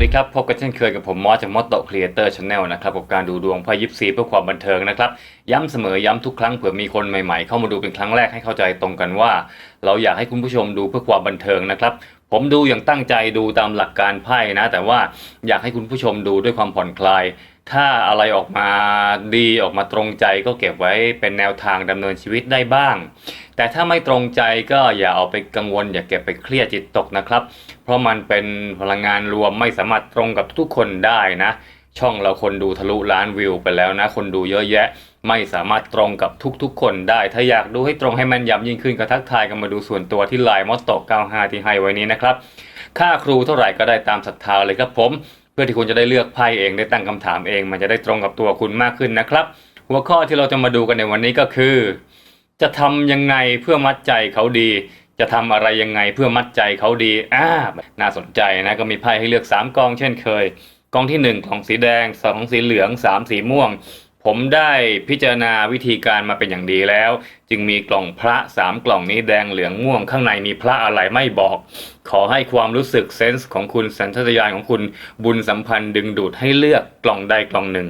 วัสดีครับ พบกันเช่นเคยกับผมมอสจากมอสโตครีเอเตอร์ชาแนลนะครับกับการดูดวงไพ่ยิปซีเพื่อความบันเทิงนะครับ ย้ำเสมอย้ำทุกครั้งเผื่อมีคนใหม่ๆ เข้ามาดูเป็นครั้งแรกให้เข้าใจตรงกันว่า เราอยากให้คุณผู้ชมดูเพื่อความบันเทิงนะครับผมดูอย่างตั้งใจดูตามหลักการไพ่นะ แต่ว่าอยากให้คุณผู้ชมดูด้วยความผ่อนคลาย ถ้าอะไรออกมาดีออกมาตรงใจก็เก็บไว้เป็นแนวทางดำเนินชีวิตได้บ้าง แต่ถ้าไม่ตรงใจก็อย่าเอาไปกังวล อย่าเก็บไปเครียดจิตตกนะครับ เพราะมันเป็นพลังงานรวมไม่สามารถตรงกับทุกคนได้นะ ช่องเราคนดูทะลุล้านวิวไปแล้วนะ คนดูเยอะแยะ ไม่สามารถตรงกับทุกๆ คนได้ ถ้าอยากดูให้ตรงให้มันยำยิ่งขึ้นก็ทักทายกันมาดูส่วนตัวที่ไลน์มอสโต95ที่ให้ไว้นี้นะครับค่าครูเท่าไหร่ก็ได้ตามศรัทธาเลยครับผม พื่อที่คุณจะได้เลือกไพ่เองได้ตั้งคำถามเอง มันจะได้ตรงกับตัวคุณมากขึ้นนะครับ หัวข้อที่เราจะมาดูกันในวันนี้ก็คือ จะทำยังไงเพื่อมัดใจเขาดี จะทำอะไรยังไงเพื่อมัดใจเขาดีอ่าน่าสนใจนะก็มีไพ่ให้เลือก 3กองเช่นเคยกองที่ 1 ของสีแดง 2 สีเหลือง 3 สีม่วง ผมได้พิจารณาวิธีการมาเป็นอย่างดีแล้ว จึงมีกล่องพระ3กล่องนี้แดงเหลืองม่วงข้างในมีพระอะไรไม่บอก ขอให้ความรู้สึกเซนส์ของคุณสัญชาตญาณของคุณบุญสัมพันธ์ดึงดูดให้เลือกกล่องใดกล่องหนึ่ง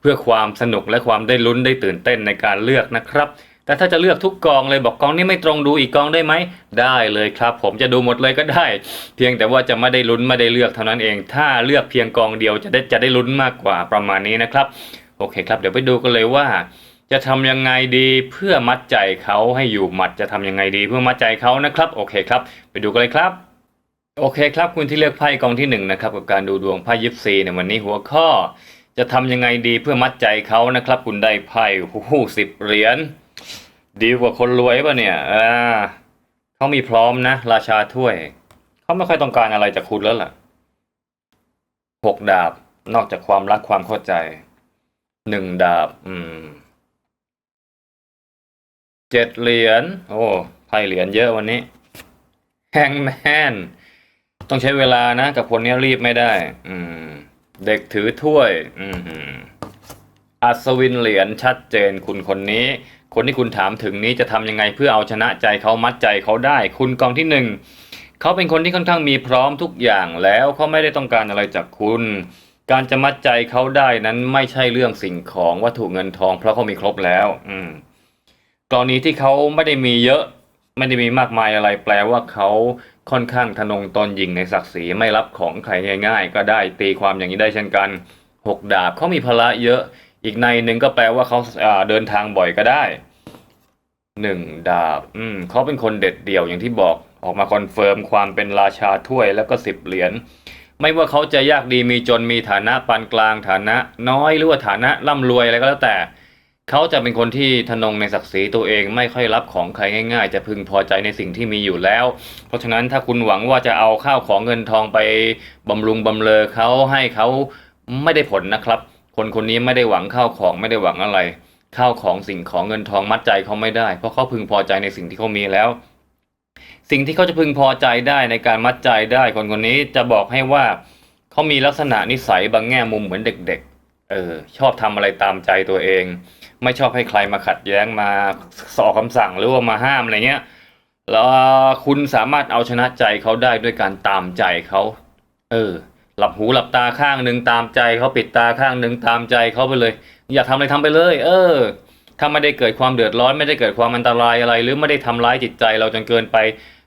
เพื่อความสนุกและความได้ลุ้นได้ตื่นเต้นในการเลือกนะครับ แต่ถ้าจะเลือกทุกกองเลยบอกกองนี้ไม่ตรงดูอีกกองได้ไหมได้เลยครับ ผมจะดูหมดเลยก็ได้ เพียงแต่ว่าจะไม่ได้ลุ้นไม่ได้เลือกเท่านั้นเอง ถ้าเลือกเพียงกองเดียวจะได้จะได้ลุ้นมากกว่าประมาณนี้นะครับ โอเคครับ เดี๋ยวไปดูกันเลยว่า จะทำยังไงดีเพื่อมัดใจเขาให้อยู่หมัดจะทำยังไงดีเพื่อมัดใจเขานะครับ โอเคครับ ไปดูกันเลยครับ โอเคครับ คุณที่เลือกไพ่กองที่หนึ่งนะครับกับการดูดวงไพ่ยิปซีในวันนี้หัวข้อ จะทำยังไงดีเพื่อมัดใจเขานะครับ คุณได้ไพ่โอ้โหสิบเหรียญดีกว่าคนรวยป่ะเนี่ยอ่าเขามีพร้อมนะ ราชาถ้วยเขาไม่ค่อยต้องการอะไรจากคุณแล้วล่ะหกดาบนอกจากความรักความเข้าใจ หนึ่งดาบ อืมเจ็ดเหรียญ โอ้ไพ่เหรียญเยอะวันนี้ แฮงแมน ต้องใช้เวลานะ กับคนนี้รีบไม่ได้ อืม เด็กถือถ้วย อืมอัศวินเหรียญชัดเจนคุณคนนี้ คนที่คุณถามถึงนี้จะทำยังไงเพื่อเอาชนะใจเขามัดใจเขาได้ คุณกองที่หนึ่ง เขาเป็นคนที่ค่อนข้างมีพร้อมทุกอย่างแล้วเขาไม่ได้ต้องการอะไรจากคุณ การจะมัดใจเขาได้นั้นไม่ใช่เรื่องสิ่งของวัตถุเงินทอง เพราะเขามีครบแล้ว อืมกรณีที่เขาไม่ได้มีเยอะ ไม่ได้มีมากมายอะไร แปลว่าเขาค่อนข้างทะนงตนหญิงในศักดิ์ศรีไม่รับของใครง่าย ๆ ก็ได้ตีความอย่างนี้ได้เช่นกันหกดาบเขามีภาระเยอะ อีกในหนึ่งก็แปลว่าเขาาเดินทางบ่อยก็ได้หนึ่งดาบ อืมเขาเป็นคนเด็ดเดี่ยวอย่างที่บอกออกมาคอนเฟิร์มความเป็นราชาถ้วยแล้วก็สิบเหรียญ ไม่ว่าเขาจะยากดีมีจนมีฐานะปานกลางฐานะน้อยหรือว่าฐานะร่ำรวยอะไรก็แล้วแต่ เขาจะเป็นคนที่ทะนงในศักดิ์ศรีตัวเองไม่ค่อยรับของใครง่าย ๆ จะพึงพอใจในสิ่งที่มีอยู่แล้ว เพราะฉะนั้นถ้าคุณหวังว่าจะเอาข้าวของเงินทองไปบำรุงบำเรอเขาให้เขาไม่ได้ผลนะครับ คนคนนี้ไม่ได้หวังข้าวของไม่ได้หวังอะไรข้าวของสิ่งของเงินทองมัดใจเขาไม่ได้ เพราะเขาพึงพอใจในสิ่งที่เขามีแล้ว สิ่งที่เขาจะพึงพอใจได้ในการมัดใจได้คนคนนี้จะบอกให้ว่าเขามีลักษณะนิสัยบางแง่มุมเหมือนเด็ก ๆ เออชอบทำอะไรตามใจตัวเอง ไม่ชอบให้ใครมาขัดแย้งมาสอคำสั่งหรือว่ามาห้ามอะไรเงี้ยแล้วคุณสามารถเอาชนะใจเขาได้ด้วยการตามใจเขาเออ หลับหูหลับตาข้างหนึ่งตามใจเขาปิดตาข้างหนึ่งตามใจเขาไปเลย อยากทำอะไรทำไปเลย เออ ถ้าไม่ได้เกิดความเดือดร้อนไม่ได้เกิดความอันตรายอะไร หรือไม่ได้ทำร้ายจิตใจ เราจนเกินไป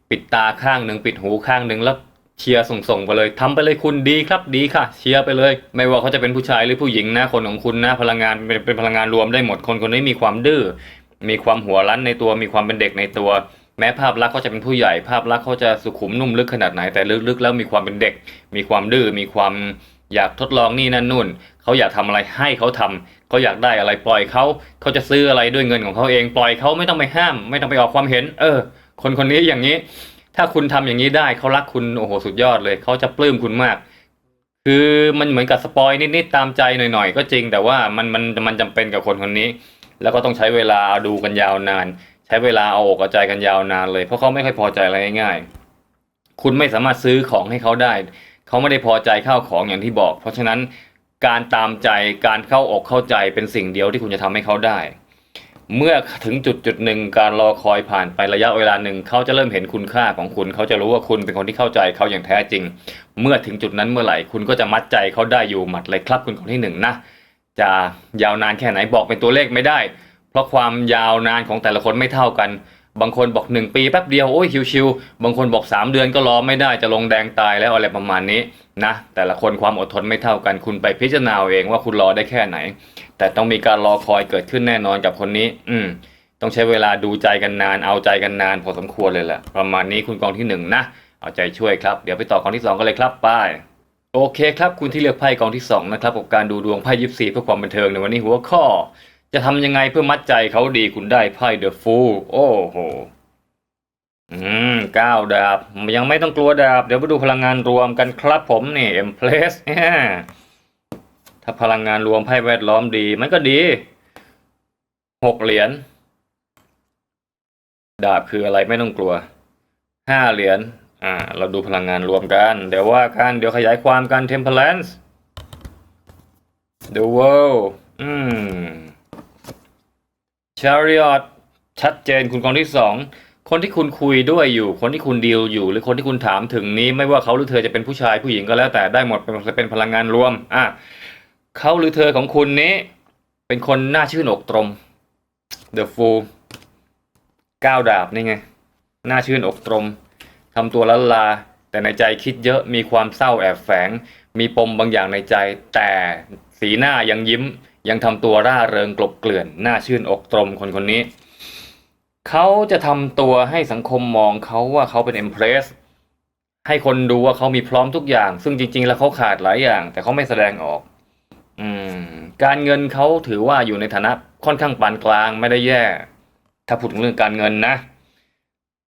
ปิดตาข้างหนึ่งปิดหูข้างหนึ่งแล้วเชียร์ส่งๆไปเลยทำไปเลยคุณดีครับดีค่ะ เชียร์ไปเลย ไม่ว่าเขาจะเป็นผู้ชายหรือผู้หญิงนะคนของคุณนะพลังงานเป็นเป็นพลังงานรวมได้หมดคนคนนี้มีความดื้อมีความหัวรั้นในตัวมีความเป็นเด็กในตัว แม้ภาพลักษณ์เขาจะเป็นผู้ใหญ่ภาพลักษณ์เขาจะสุขุมนุ่มลึกขนาดไหนแต่ลึกๆ แล้วมีความเป็นเด็ก มีความดื้อมีความอยากทดลองนี่นั่นนู่นเขาอยากทำอะไรให้เขาทำ เขาอยากได้อะไรปล่อยเขาเขาจะซื้ออะไรด้วยเงินของเขาเอง ปล่อยเขาไม่ต้องไปห้าม ไม่ต้องไปออกความเห็น เออ คนคนนี้อย่างนี้ ถ้าคุณทำอย่างนี้ได้เขารักคุณโอ้โหสุดยอดเลยเขาจะปลื้มคุณมาก คือมันเหมือนกับสปอยนิดๆตามใจหน่อยๆก็จริง แต่ว่ามันมันมันจำเป็นกับคนคนนี้ แล้วก็ต้องใช้เวลาดูกันยาวนาน ใช้เวลาเอาอกเอาใจกันยาวนานเลยเพราะเขาไม่ค่อยพอใจอะไรง่ายๆคุณไม่สามารถซื้อของให้เขาได้เขาไม่ได้พอใจข้าวของอย่างที่บอก เพราะฉะนั้น การตามใจการเข้าอกเข้าใจเป็นสิ่งเดียวที่คุณจะทำให้เขาได้ เมื่อถึงจุดจุดหนึ่งการรอคอยผ่านไประยะเวลาหนึ่งเขาจะเริ่มเห็นคุณค่าของคุณ เขาจะรู้ว่าคุณเป็นคนที่เข้าใจเขาอย่างแท้จริง เมื่อถึงจุดนั้นเมื่อไหร่คุณก็จะมัดใจเขาได้อยู่หมัดเลยครับคุณกองที่หนึ่งนะจะยาวนานแค่ไหนบอกเป็นตัวเลขไม่ได้ เพราะความยาวนานของแต่ละคนไม่เท่ากัน บางคนบอกหนึ่งปีแป๊บเดียวโอ้ยชิวๆบางคนบอกสามเดือนก็รอไม่ได้จะลงแดงตายแล้วอะไรประมาณนี้นะแต่ละคนความอดทนไม่เท่ากันคุณไปพิจารณาเองว่าคุณรอได้แค่ไหน แต่ต้องมีการรอคอยเกิดขึ้นแน่นอนกับคนนี้ อืมต้องใช้เวลาดูใจกันนาน เอาใจกันนานพอสมควรเลยแหละประมาณนี้คุณกองที่หนึ่งนะเอาใจช่วยครับเดี๋ยวไปต่อกองที่สองกันเลยครับไปโอเคครับคุณที่เลือกไพ่กองที่สองนะครับกับการดูดวงไพ่ยิปซีเพื่อความบันเทิงในวันนี้หัวข้อ จะทำยังไงเพื่อมัดใจเขาดีคุณได้ไพ่เดอะฟูโอ้โห อืมเก้าดาบ ยังไม่ต้องกลัวดาบ เดี๋ยวไปดูพลังงานรวมกันครับผมนี่เอ็มเพลสถ้าพลังงานรวมไพ่แวดล้อมดี มันก็ดีหกเหรียญดาบคืออะไรไม่ต้องกลัวห้าเหรียญอ่า เราดูพลังงานรวมกัน เดี๋ยวว่ากันเดี๋ยวขยายความกัน temperance the world อืม chariot ชัดเจนคุณกองที่สองคนที่คุณคุยด้วยอยู่ คนที่คุณดีลอยู่ หรือคนที่คุณถามถึงนี้ ไม่ว่าเขาหรือเธอจะเป็นผู้ชายผู้หญิงก็แล้วแต่ได้หมดเป็นเป็นพลังงานรวมอะเขาหรือเธอของคุณนี้ เป็นคนน่าชื่นอกตรม the fool ก้าวดาบนี่ไงน่าชื่นอกตรมทำตัวละลา แต่ในใจคิดเยอะมีความเศร้าแอบแฝง มีปมบางอย่างในใจ แต่สีหน้ายังยิ้ม ยังทำตัวร่าเริงกลบเกลื่อนน่าชื่นอกตรมคนคนนี้ เขาจะทำตัวให้สังคมมองเขาว่าเขาเป็นเอ็มเพรสให้คนดูว่าเขามีพร้อมทุกอย่าง ซึ่งจริง ๆ แล้วเขาขาดหลายอย่าง แต่เขาไม่แสดงออก อืม การเงินเขาถือว่าอยู่ในฐานะค่อนข้างปานกลางไม่ได้แย่ ถ้าพูดถึงเรื่องการเงินนะ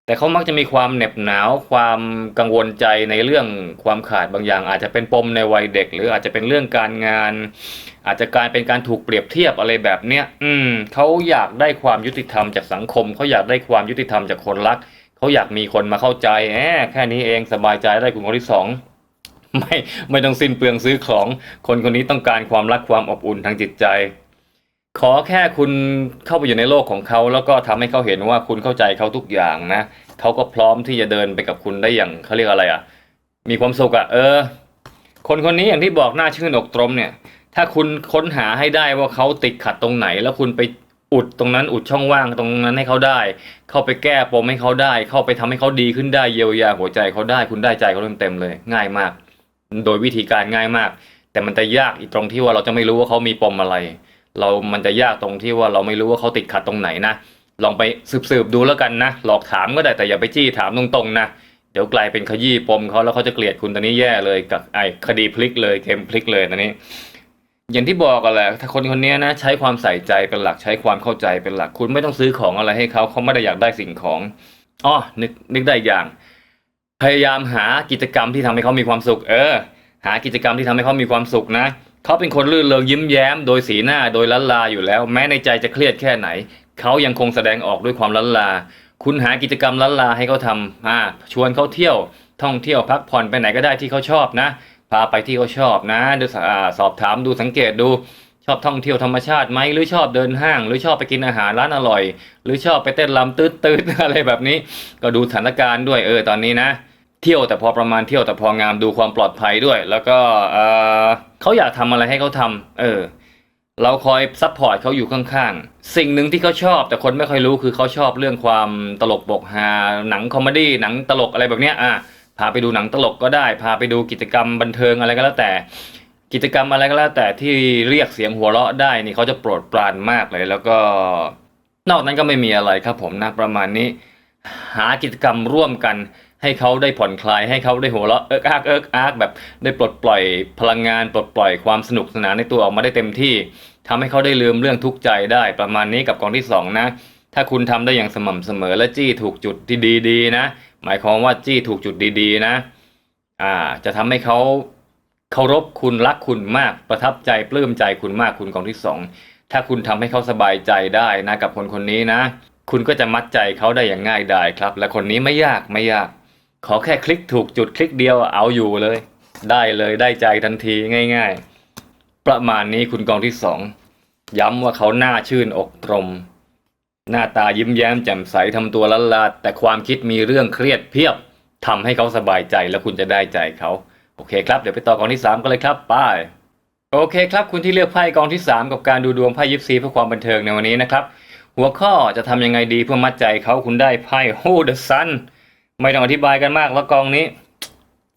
แต่เขามักจะมีความเหน็บหนาวความกังวลใจในเรื่องความขาดบางอย่าง อาจจะเป็นปมในวัยเด็ก หรืออาจจะเป็นเรื่องการงาน อาจจะกลายเป็นการถูกเปรียบเทียบอะไรแบบเนี้ยอืมเขาอยากได้ความยุติธรรมจากสังคมเขาอยากได้ความยุติธรรมจากคนรักเขาอยากมีคนมาเข้าใจแหมแค่นี้เองสบายใจได้คุณคนที่สองไม่ไม่ต้องสิ้นเปลืองซื้อของ คนคนนี้ต้องการความรักความอบอุ่นทางจิตใจ ขอแค่คุณเข้าไปอยู่ในโลกของเขาแล้วก็ทำให้เขาเห็นว่าคุณเข้าใจเขาทุกอย่างนะเขาก็พร้อมที่จะเดินไปกับคุณได้อย่างเขาเรียกอะไรอะ มีความสุขอะ เออ คนคนนี้อย่างที่บอกหน้าชื่นอกตรมเนี่ย ถ้าคุณค้นหาให้ได้ว่าเขาติดขัดตรงไหน แล้วคุณไปอุดตรงนั้นอุดช่องว่างตรงนั้นให้เขาได้ เข้าไปแก้ปมให้เขาได้ เข้าไปทำให้เขาดีขึ้นได้เยียวยาหัวใจเขาได้คุณได้ใจเขาเต็มเลย ง่ายมาก โดยวิธีการง่ายมาก แต่มันจะยากอีกตรงที่ว่าเราจะไม่รู้ว่าเขามีปมอะไร เรามันจะยากตรงที่ว่าเราไม่รู้ว่าเขาติดขัดตรงไหนนะ ลองไปสืบๆดูแล้วกันนะ หลอกถามก็ได้แต่อย่าไปจี้ถามตรงๆนะ เดี๋ยวกลายเป็นขยี้ปมเขาแล้วเขาจะเกลียดคุณตอนนี้แย่เลยกับไอ้คดีพลิกเลยเกมพลิกเลยตอนนี้ อย่างที่บอกกันแหละถ้าคนคนนี้นะ ใช้ความใส่ใจเป็นหลักใช้ความเข้าใจเป็นหลักคุณไม่ต้องซื้อของอะไรให้เขาเขาไม่ได้อยากได้สิ่งของอ๋อนึกนึกได้อย่าง พยายามหากิจกรรมที่ทำให้เขามีความสุข เออ หากิจกรรมที่ทำให้เขามีความสุขนะ เขาเป็นคนลื่นเริงยิ้มแย้ม โดยสีหน้าโดยละลาอยู่แล้ว แม้ในใจจะเครียดแค่ไหน เขายังคงแสดงออกด้วยความละลา คุณหากิจกรรมละลาให้เขาทำอ่าชวนเขาเที่ยวท่องเที่ยวพักผ่อนไปไหนก็ได้ที่เขาชอบนะ พาไปที่เขาชอบนะดูสอบถามดูสังเกตดูชอบท่องเที่ยวธรรมชาติไหมหรือชอบเดินห้าง หรือชอบไปกินอาหารร้านอร่อย หรือชอบไปเต้นรำตืดๆอะไรแบบนี้ ก็ดูสถานการณ์ด้วยเออตอนนี้นะ เที่ยวแต่พอประมาณเที่ยวแต่พองามดูความปลอดภัยด้วย แล้วก็เออเขาอยากทำอะไรให้เขาทำเออ เราคอยซัพพอร์ตเขาอยู่ข้างๆ สิ่งหนึ่งที่เขาชอบ แต่คนไม่ค่อยรู้คือเขาชอบเรื่องความตลกบกฮาหนังคอมเมดี้หนังตลกอะไรแบบเนี้ยอะพาไปดูหนังตลกก็ได้ พาไปดูกิจกรรมบันเทิงอะไรก็แล้วแต่ กิจกรรมอะไรก็แล้วแต่ที่เรียกเสียงหัวเราะได้นี่เขาจะโปรดปรานมากเลย แล้วก็ นอกนั้นก็ไม่มีอะไรครับผมนะประมาณนี้ หากิจกรรมร่วมกัน ให้เขาได้ผ่อนคลายให้เขาได้หัวเราะเอิกอักเอิกอักแบบได้ปลดปล่อยพลังงานปลดปล่อยความสนุกสนานในตัวออกมาได้เต็มที่ทำให้เขาได้ลืมเรื่องทุกข์ใจได้ประมาณนี้กับกองที่สองนะ ถ้าคุณทำได้อย่างสม่ำเสมอและจี้ถูกจุดที่ดีๆนะ หมายความว่าจี้ถูกจุดดีๆนะอ่าจะทำให้เขาเคารพคุณรักคุณมากประทับใจปลื้มใจคุณมากคุณกองที่สองถ้าคุณทำให้เขาสบายใจได้นะกับคนคนนี้นะ คุณก็จะมัดใจเขาได้อย่างง่ายดายครับ และคนนี้ไม่ยากไม่ยาก ขอแค่คลิกถูกจุดคลิกเดียวเอาอยู่เลย ได้เลยได้ใจทันทีง่าย ๆ ประมาณนี้คุณกองที่สองย้ำว่าเขาหน้าชื่นอกตรม หน้าตายิ้มแย้มแจ่มใสทำตัวละลาดแต่ความคิดมีเรื่องเครียดเพียบทำให้เขาสบายใจแล้วคุณจะได้ใจเขา โอเคครับ เดี๋ยวไปต่อกองที่3กันเลยครับไปโอเคครับ คุณที่เลือกไพ่กองที่ 3 กับการดูดวงไพ่ยิปซีเพื่อความบันเทิงในวันนี้นะครับ หัวข้อจะทำยังไงดีเพื่อมัดใจเขาคุณได้ไพ่โฮเดอะซัน ไม่ต้องอธิบายกันมากแล้วกองนี้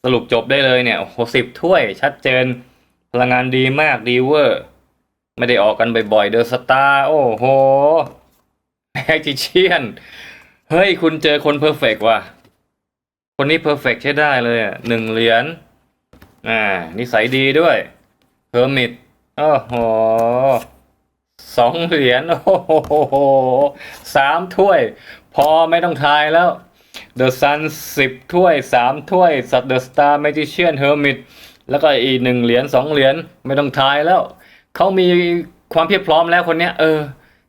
สรุปจบได้เลยเนี่ยโอ้โหสิบถ้วยชัดเจน พลังงานดีมากดีเวอร์ ไม่ได้ออกกันบ่อยๆเดอะสตาร์โอ้โหแมจิเชียน เฮ้ย คุณเจอคนเพอร์เฟกว่ะ คนนี้เพอร์เฟกใช้ได้เลยอะหนึ่งเหรียญอ่า นิสัยดีด้วยเพอร์มิดโอ้โหสองเหรียญโอ้โหสามถ้วย พอไม่ต้องทายแล้ว เดอะซันสิบถ้วยสามถ้วยสัตว์เดอะสตาร์แมจิเชียนเฮอร์มิดแล้วก็อีกหนึ่งเหรียญสองเหรียญไม่ต้องทายแล้ว เขามีความเพียบพร้อมแล้วคนเนี้ยเออ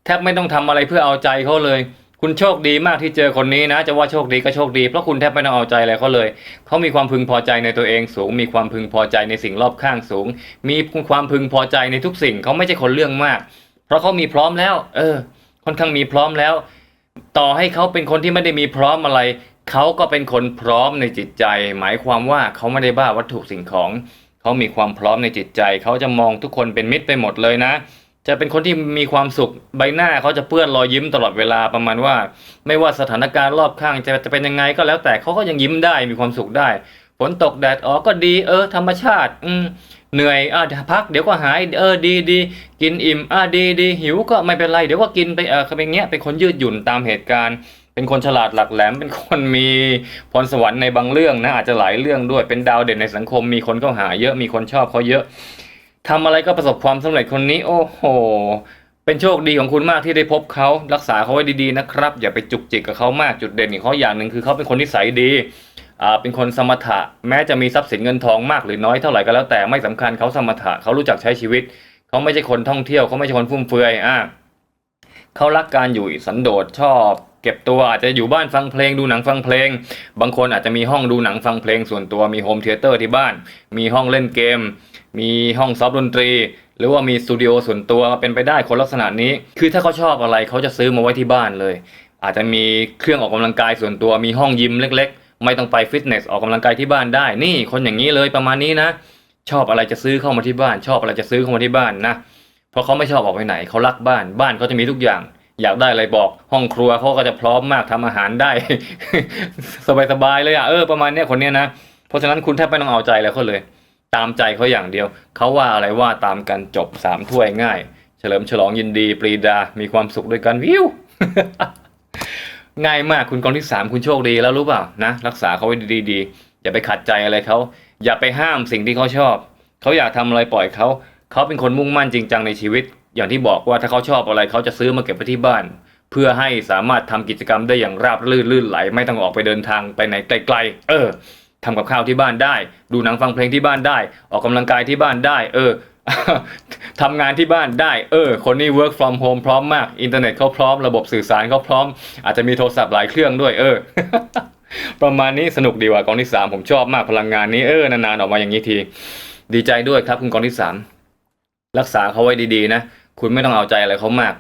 แทบไม่ต้องทำอะไรเพื่อเอาใจเขาเลย คุณโชคดีมากที่เจอคนนี้นะ จะว่าโชคดีก็โชคดีเพราะคุณแทบไม่ต้องเอาใจอะไรเขาเลย เขามีความพึงพอใจในตัวเองสูง มีความพึงพอใจในสิ่งรอบข้างสูง มีความพึงพอใจในทุกสิ่งเขาไม่ใช่คนเรื่องมาก เพราะเขามีพร้อมแล้ว เออ ค่อนข้างมีพร้อมแล้ว ต่อให้เขาเป็นคนที่ไม่ได้มีพร้อมอะไร เขาก็เป็นคนพร้อมในจิตใจ หมายความว่าเขาไม่ได้บ้าวัตถุสิ่งของ เขามีความพร้อมในจิตใจ เขาจะมองทุกคนเป็นมิตรไปหมดเลยนะ จะเป็นคนที่มีความสุขใบหน้าเขาจะเปื้อนรอยยิ้มตลอดเวลาประมาณว่า ไม่ว่าสถานการณ์รอบข้างจะจะเป็นยังไงก็แล้วแต่เขาก็ยังยิ้มได้มีความสุขได้ฝนตกแดดออกก็ดีเออ ธรรมชาติอืมเหนื่อยอะพักเดี๋ยวก็หายเออดีดีกินอิ่มอะดีดีหิวก็ไม่เป็นไรเดี๋ยวก็กินไปเออเป็นเงี้ยเป็นคนยืดหยุ่นตามเหตุการณ์ เป็นคนฉลาดหลักแหลม เป็นคนมีพรสวรรค์ในบางเรื่องนะอาจจะหลายเรื่องด้วยเป็นดาวเด่นในสังคม มีคนเข้าหาเยอะมีคนชอบเขาเยอะทำอะไรก็ประสบความสำเร็จคนนี้ โอ้โห เป็นโชคดีของคุณมากที่ได้พบเขารักษาเขาไว้ดีๆนะครับ อย่าไปจุกจิกกับเขามากจุดเด่นของเขาอย่างหนึ่งคือเขาเป็นคนนิสัยดีอ่าเป็นคนสมถะแม้จะมีทรัพย์สินเงินทองมากหรือน้อยเท่าไหร่ก็แล้วแต่ไม่สำคัญเขาสมถะเขารู้จักใช้ชีวิต เขาไม่ใช่คนท่องเที่ยวเขาไม่ใช่คนฟุ่มเฟือยอ่าเขารักการอยู่สันโดษชอบ เก็บตัวอาจจะอยู่บ้านฟังเพลงดูหนังฟังเพลง บางคนอาจจะมีห้องดูหนังฟังเพลงส่วนตัวมีโฮมเทเตอร์ที่บ้าน มีห้องเล่นเกม มีห้องซ้อมดนตรี หรือว่ามีสตูดิโอส่วนตัวเป็นไปได้คนลักษณะนี้ คือถ้าเขาชอบอะไรเขาจะซื้อมาไว้ที่บ้านเลย อาจจะมีเครื่องออกกำลังกายส่วนตัวมีห้องยิมเล็ก ๆ ไม่ต้องไปฟิตเนสออกกำลังกายที่บ้านได้ นี่คนอย่างนี้เลยประมาณนี้นะ ชอบอะไรจะซื้อเข้ามาที่บ้าน ชอบอะไรจะซื้อเข้ามาที่บ้านนะเพราะเขาไม่ชอบออกไปไหนเขารักบ้านบ้านเขาจะมีทุกอย่าง อยากได้อะไรบอกห้องครัวเขาก็จะพร้อมมากทำอาหารได้ สบายๆเลยอะเออประมาณเนี้ยคนเนี้ยนะเพราะฉะนั้นคุณแทบไม่ต้องเอาใจอะไรเขาเลย ตามใจเขาอย่างเดียวเขาว่าอะไรว่าตามกันจบสามถ้วยง่าย เฉลิมฉลองยินดี ปรีดา มีความสุขด้วยกันวิวง่ายมากคุณกองที่สามคุณโชคดีแล้วรู้เปล่านะรักษาเขาไว้ดีๆอย่าไปขัดใจอะไรเขาอย่าไปห้ามสิ่งที่เขาชอบเขาอยากทำอะไรปล่อยเขาเขาเป็นคนมุ่งมั่นจริงจังในชีวิต อย่างที่บอกว่าถ้าเขาชอบอะไรเขาจะซื้อมาเก็บไว้ที่บ้าน เพื่อให้สามารถทำกิจกรรมได้อย่างราบรื่นลื่นไหล ไม่ต้องออกไปเดินทางไปไหนไกลๆ เออทำกับข้าวที่บ้านได้ ดูหนังฟังเพลงที่บ้านได้ ออกกำลังกายที่บ้านได้ เออทำงานที่บ้านได้ เออ คนนี้ work from home พร้อมมาก อินเทอร์เน็ตเขาพร้อม ระบบสื่อสารเขาพร้อม อาจจะมีโทรศัพท์หลายเครื่องด้วย เออ ประมาณนี้สนุกดีว่ะกองที่สามผมชอบมากพลังงานนี้ เออ นานๆ ออกมาอย่างนี้ที ดีใจด้วยครับคุณกองที่สามรักษาเขาไว้ดีๆนะ คุณไม่ต้องเอาใจอะไรเขามาก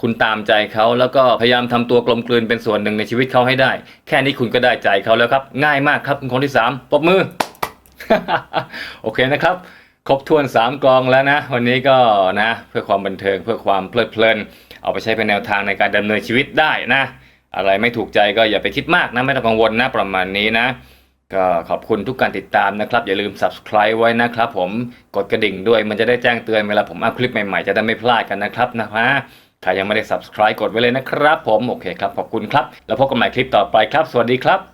คุณตามใจเขาแล้วก็พยายามทำตัวกลมกลืนเป็นส่วนหนึ่งในชีวิตเขาให้ได้ แค่นี้คุณก็ได้ใจเขาแล้วครับ ง่ายมากครับคนที่สามปรบมือ โอเคนะครับ ครบถ้วนสามกองแล้วนะ วันนี้ก็นะ เพื่อความบันเทิงเพื่อความเพลิดเพลิน เอาไปใช้เป็นแนวทางในการดำเนินชีวิตได้นะ อะไรไม่ถูกใจก็อย่าไปคิดมากนะไม่ต้องกังวลนะประมาณนี้นะ ก็ขอบคุณทุกการติดตามนะครับ อย่าลืม subscribe ไว้นะครับผมกดกระดิ่งด้วยมันจะได้แจ้งเตือนเวลาผมอัพคลิปใหม่ๆ จะได้ไม่พลาดกันนะครับนะฮะถ้ายังไม่ได้ subscribe กดไว้เลยนะครับ ผมโอเคครับขอบคุณครับ แล้วพบกันใหม่คลิปต่อไปครับ สวัสดีครับ